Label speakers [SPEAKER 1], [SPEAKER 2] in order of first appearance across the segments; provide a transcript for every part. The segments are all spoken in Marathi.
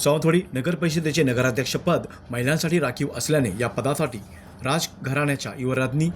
[SPEAKER 1] सावंतवाडी नगर परिषदेचे नगराध्यक्षपद महिलांसाठी राखीव असल्याने या पदासाठी राजघराण्याच्या युवराज्ञी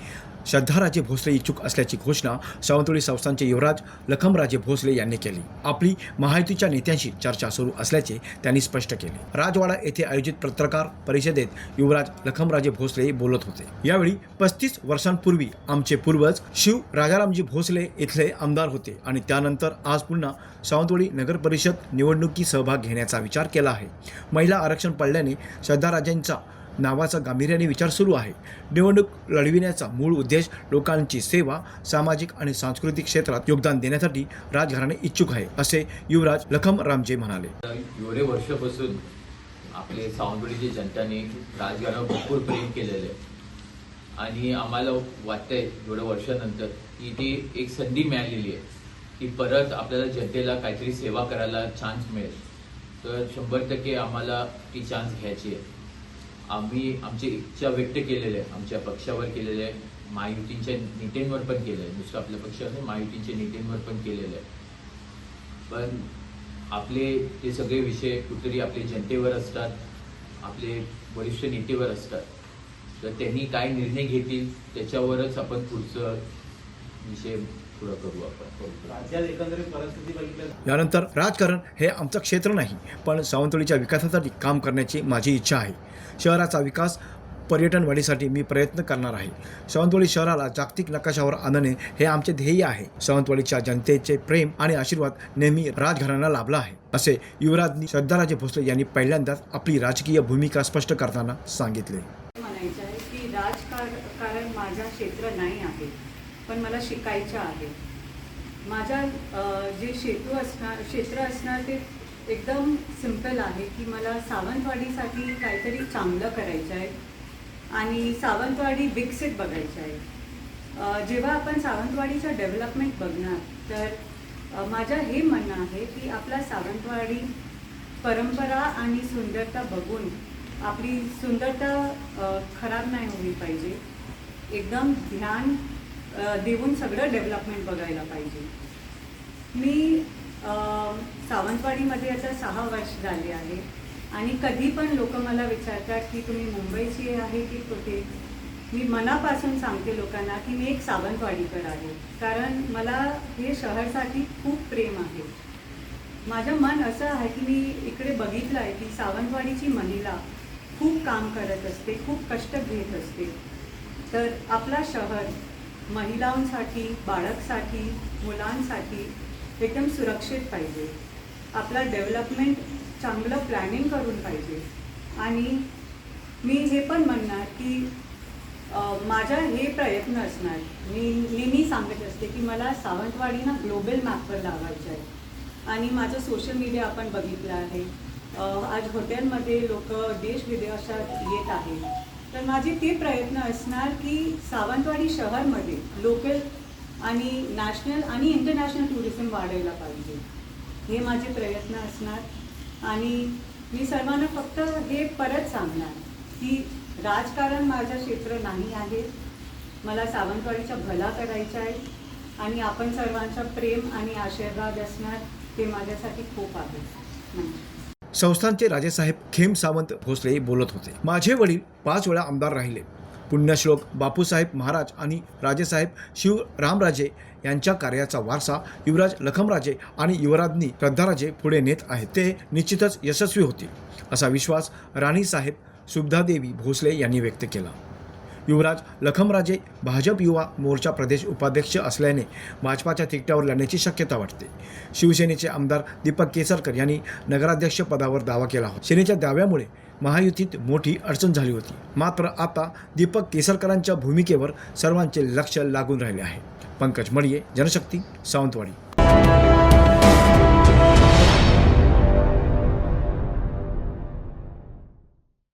[SPEAKER 1] श्रद्धाराजे भोसले इच्छुक असल्याची घोषणा सावंतवाडी संस्थांचे युवराज लखमराजे भोसले यांनी केली. आपली महायुतीच्या नेत्यांशी चर्चा सुरू असल्याचे त्यांनी स्पष्ट केले. राजवाडा येथे आयोजित पत्रकार परिषदेत युवराज लखमराजे भोसले बोलत होते. यावेळी पस्तीस वर्षांपूर्वी आमचे पूर्वज शिव राजारामजी भोसले इथले आमदार होते आणि त्यानंतर आज पुन्हा सावंतवाडी नगर परिषद निवडणुकी सहभाग घेण्याचा विचार केला आहे. महिला आरक्षण पडल्याने श्रद्धाराजेंचा नावाचा गांभीर्याने विचार सुरू आहे. निवडणूक लढविण्याचा मूळ उद्देश लोकांची सेवा सामाजिक आणि सांस्कृतिक क्षेत्रात योगदान देण्यासाठी राजघराणे इच्छुक आहे असे युवराज लखम रामजे म्हणाले.
[SPEAKER 2] एवढे वर्षापासून आपले सावंतवाडीची जनताने राजकारणावर भरपूर प्रेम केलेलं आहे आणि आम्हाला वाटतंय एवढ्या वर्षानंतर की ती एक संधी मिळालेली आहे की परत आपल्याला जनतेला काहीतरी सेवा करायला चान्स मिळेल. तर शंभर टक्के आम्हाला ती चान्स घ्यायची आहे. आम्ही आमची इच्छा व्यक्त केलेली आहे आमच्या पक्षावर केलेले आहे महायुतींच्या नेत्यांवर पण केलं आहे दुसरं आपल्या पक्षावर महायुतींच्या नेत्यांवर पण केलेलं आहे पण आपले ते सगळे विषय कुठेतरी आपले जनतेवर असतात आपले वरिष्ठ नेतेवर असतात. तर त्यांनी काय निर्णय घेतील त्याच्यावरच आपण पुढचं विषय
[SPEAKER 3] बघितलं
[SPEAKER 1] यानंतर राजकारण हे आमचं क्षेत्र नाही पण सावंतवाडीच्या विकासासाठी काम करण्याची माझी इच्छा आहे. शहराचा विकास पर्यटन वाढीसाठी मी प्रयत्न करणार आहे. सावंतवाडी शहराला जागतिक नकाशावर आणणे हे आमचे ध्येय आहे. सावंतवाडीच्या जनतेचे प्रेम आणि आशीर्वाद नेहमी राजघराण्याला लाभला आहे असे युवराजनी श्रद्धाराजे भोसले यांनी पहिल्यांदाच आपली राजकीय भूमिका स्पष्ट करताना सांगितले.
[SPEAKER 4] म्हणायचं आहे की राजकारण माझं क्षेत्र नाही आहे. पण मला शिकायचं आहे माझ्या जे शेतू असणार क्षेत्र असणार ते एकदम सिंपल आहे की मला सावंतवाडीसाठी काहीतरी चांगलं करायचं आहे आणि सावंतवाडी विकसित बघायचं आहे. जेव्हा आपण सावंतवाडीचं डेव्हलपमेंट बघणार तर माझं हे म्हणणं आहे की आपला सावंतवाडी परंपरा आणि सुंदरता बघून आपली सुंदरता खराब नाही होली पाहिजे. एकदम ध्यान देऊन सगळं डेव्हलपमेंट बघायला पाहिजे. मी सावंतवाडीमध्ये आता सहा वर्ष झाले आहे. आणि कधी पण लोक मला विचारतात की तुम्ही मुंबईची आहे की कुठे? मी मनापासून सांगते लोकांना की मी एक सावंतवाडीकर आहे. कारण मला हे शहरसाठी खूप प्रेम आहे. माझं मन असं आहे की मी इकडे बघितलं आहे की सावंतवाडीची महिला खूप काम करत असते खूप कष्ट घेत असते. तर आपला शहर महिलांसाठी बाळकसाठी मुलांसाठी एकदम सुरक्षित पाहिजे. आपला डेव्हलपमेंट चांगलं प्लॅनिंग करून पाहिजे. आणि मी हे पण म्हणणार की माझा हे प्रयत्न असणार. मी नेहमी सांगत असते की मला सावंतवाडी ना ग्लोबल मॅपवर लावायचं आहे. आणि माझं सोशल मीडिया आपण बघितलं आहे. आज हॉटेलमध्ये लोक देश विदेशात येत आहेत. तर माझे ते प्रयत्न असणार की सावंतवाडी शहरमध्ये लोकल आणि नॅशनल आणि इंटरनॅशनल टुरिझम वाढायला पाहिजे. हे माझे प्रयत्न असणार. आणि मी सर्वांना फक्त हे परत सांगणार की राजकारण माझं क्षेत्र नाही आहे. मला सावंतवाडीचा भला करायचा आहे. आणि आपण सर्वांचा प्रेम आणि आशीर्वाद असणार ते माझ्यासाठी खूप आहे. म्हणजे
[SPEAKER 1] संस्थांचे राजेसाहेब खेम सावंत भोसले बोलत होते. माझे वडील पाच वेळा आमदार राहिले. पुण्यश्लोक बापूसाहेब महाराज आणि राजेसाहेब शिवरामराजे यांच्या कार्याचा वारसा युवराज लखमराजे आणि युवराज्ञी श्रद्धाराजे पुढे नेत आहेत. ते निश्चितच यशस्वी होतील असा विश्वास राणीसाहेब सुब्धादेवी भोसले यांनी व्यक्त केला. युवराज लखमराजे भाजप युवा मोर्चा प्रदेश उपाध्यक्ष असल्याने भाजपाच्या तिकट्यावर लढण्याची शक्यता वाटते. शिवसेनेचे आमदार दीपक केसरकर यांनी नगराध्यक्ष पदावर दावा केला होता. सेनेच्या दाव्यामुळे महायुतीत मोठी अडचण झाली होती. मात्र आता दीपक केसरकरांच्या भूमिकेवर सर्वांचे लक्ष लागून राहिले आहे. पंकज मडिये जनशक्ती सावंतवाडी.